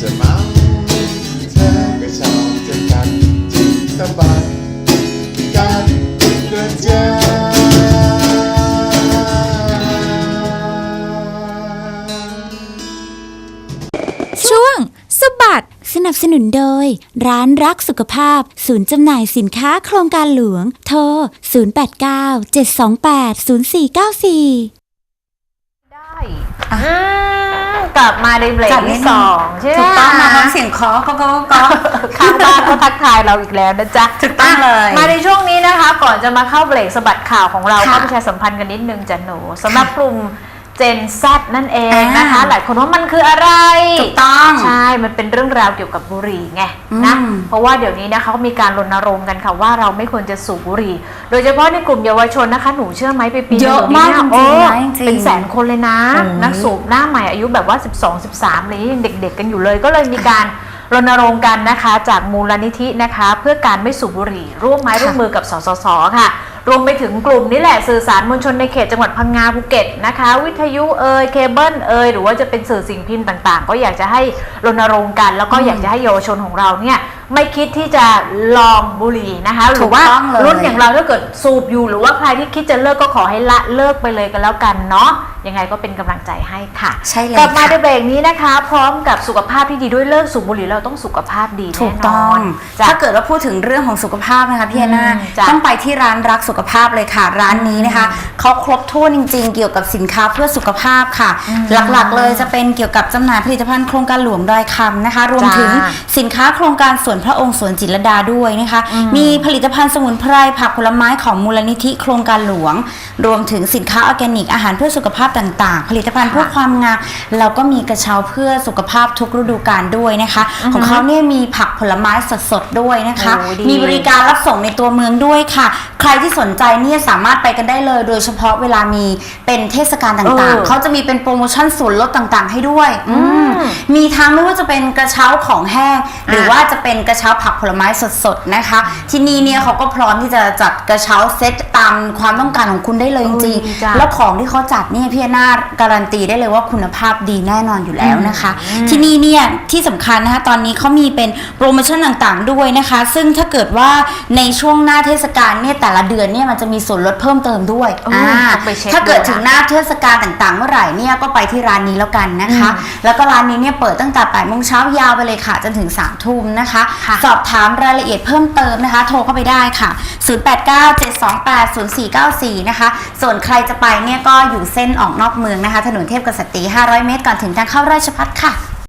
จะมาเธอก็ชอบจะกัดจิกตะบัดกัดกระจายช่วงสบัด สนับสนุนโดย ร้านรักสุขภาพ ศูนย์จำหน่ายสินค้าโครงการหลวง โทร 089 728 0494 ได้อะ ลับมาในเบรกจัดนิที่ดสนึองใช่ไหมถูกต้องมาพร้อมเสียงเคาะก็ก็ก็ข้างบ้านก็ทักทายเราอีกแล้วนะจ๊ะถูกต้องเลย มาในช่วงนี้นะคะ ก่อนจะมาเข้าเบรกสะบัดข่าวของเราค่ะก็ประชาสัมพันธ์กันนิดนึงจ้ะหนูสำหรับกลุ่มเจนแซนั่นเองอ่านนะคะ หลายคนว่ามันคืออะไร ถูกต้อง ใช่ มันเป็นเรื่องราวเกี่ยวกับบุหรี่ไงนะอืมเพราะว่าเดี๋ยวนี้นะคะเขามีการรณรงค์กันค่ะว่าเราไม่ควรจะสูบบุหรี่ โดยเฉพาะในกลุ่มเยาวชนนะคะ หนูเชื่อไหมไปปีเยอะหนึ่งมากนี่จริงๆโอ้นะจริงๆเป็นแสนคนเลยนะโอ้ยนักสูบหน้าใหม่อายุแบบว่า 12 13เลยยังเด็ก ๆ กันอยู่เลย ก็เลยมีการรณรงค์กันนะคะ จากมูลนิธินะคะ เพื่อการไม่สูบบุหรี่ ร่วมไม้ร่วมมือกับสสสค่ะ รวมไปถึงกลุ่มนี่แหละสื่อสารมวลชนในเขตจังหวัดพังงาภูเก็ตนะคะ วิทยุเอ่ยเคเบิลเอ่ยหรือว่าจะเป็นสื่อสิ่งพิมพ์ต่าง ๆ ก็อยากจะให้รณรงค์กัน แล้วก็อยากจะให้เยาวชนของเราเนี่ยไม่คิดที่จะลองบุหรี่นะคะหรือว่าถูกต้องเลยรุ่นอย่างเราถ้าเกิดสูบอยู่ หรือว่าใครที่คิดจะเลิกก็ขอให้ละเลิกไปเลยกันแล้วกันเนาะ ยังไงก็เป็นกำลังใจให้ค่ะใช่เลยกลับมาค่ะในเบรกนี้นะคะ พร้อมกับสุขภาพที่ดีด้วยเลิกสูบบุหรี่เราต้องสุขภาพดีถูแน่กนต้อองนจ้ะถ้าเกิดว่าพูดถึงเรื่องของสุขภาพนะคะพี่แอนนาอืมจ้ะต้องไปที่ร้านรักสุขภาพเลยค่ะ ร้านนี้นะคะเขาครบถ้วนจริง ๆ เกี่ยวกับสินค้าเพื่อสุขภาพค่ะ หลักๆเลยจะเป็นเกี่ยวกับจำหน่ายผลิตภัณฑ์โครงการหลวงดอยคำนะคะ รวมจ้ะถึงสินค้าโครงการสวนพระองค์สวนจิตรลดาด้วยนะคะ มีผลิตภัณฑ์สมุนไพรผักผลไม้ของมูลนิธิโครงการหลวง รวมถึงสินค้าออร์แกนิกอาหารเพื่อสุขภาพต่างๆ ผลิตภัณฑ์เพื่อความงามเราก็มีกระเช้าเพื่อสุขภาพทุกฤดูกาลด้วยนะคะ ของเขาเนี่ยมีผักผลไม้สดๆด้วยนะคะ โอ้ดี มีบริการรับส่งในตัวเมืองด้วยค่ะ ใครที่สนใจเนี่ยสามารถไปกันได้เลย โดยเฉพาะเวลามีเป็นเทศกาลต่างเออๆ เขาจะมีเป็นโปรโมชั่นส่วนลดต่างๆ ให้ด้วยอืมมีทั้งไม่ว่าจะเป็นกระเช้าของแห้ง หรือว่าจะเป็นกระเช้าผักผลไม้สดๆนะคะ ที่นี่เนี่ยเขาก็พร้อมที่จะจัดกระเช้าเซตตามความต้องการของคุณได้เลยจริงเออดีจัง ๆแล้วของที่เขาจัดเนี่ยพี่แอนนาการันตีได้เลยว่าคุณภาพดีแน่นอนอยู่แล้วนะคะ ที่นี่เนี่ยที่สำคัญนะคะ ตอนนี้เขามีเป็นโปรโมชั่นต่างๆด้วยนะคะ ซึ่งถ้าเกิดว่าในช่วงหน้าเทศกาลเนี่ยแต่ละเดือนเนี่ยมันจะมีส่วนลดเพิ่มเติมด้วยโอ้ต้องไปเช็คถ้าเกิดดูนะถึงหน้าเทศกาลต่างๆ เมื่อไหร่เนี่ยก็ไปที่ร้านนี้แล้วกันนะคะ แล้วก็ร้านนี้เนี่ยเปิดตั้งแต่8โมงเช้ายาวไปเลยค่ะจนถึง3ทุ่มนะคะค่ะสอบถามรายละเอียดเพิ่มเติมนะคะ โทรเข้าไปได้ค่ะ 0897280494 นะคะ ส่วนใครจะไปเนี่ยก็อยู่เส้นออกนอกเมืองนะคะ ถนนเทพกษัตรี 500 เมตรก่อนถึงทางเข้าราชพัฒค่ะ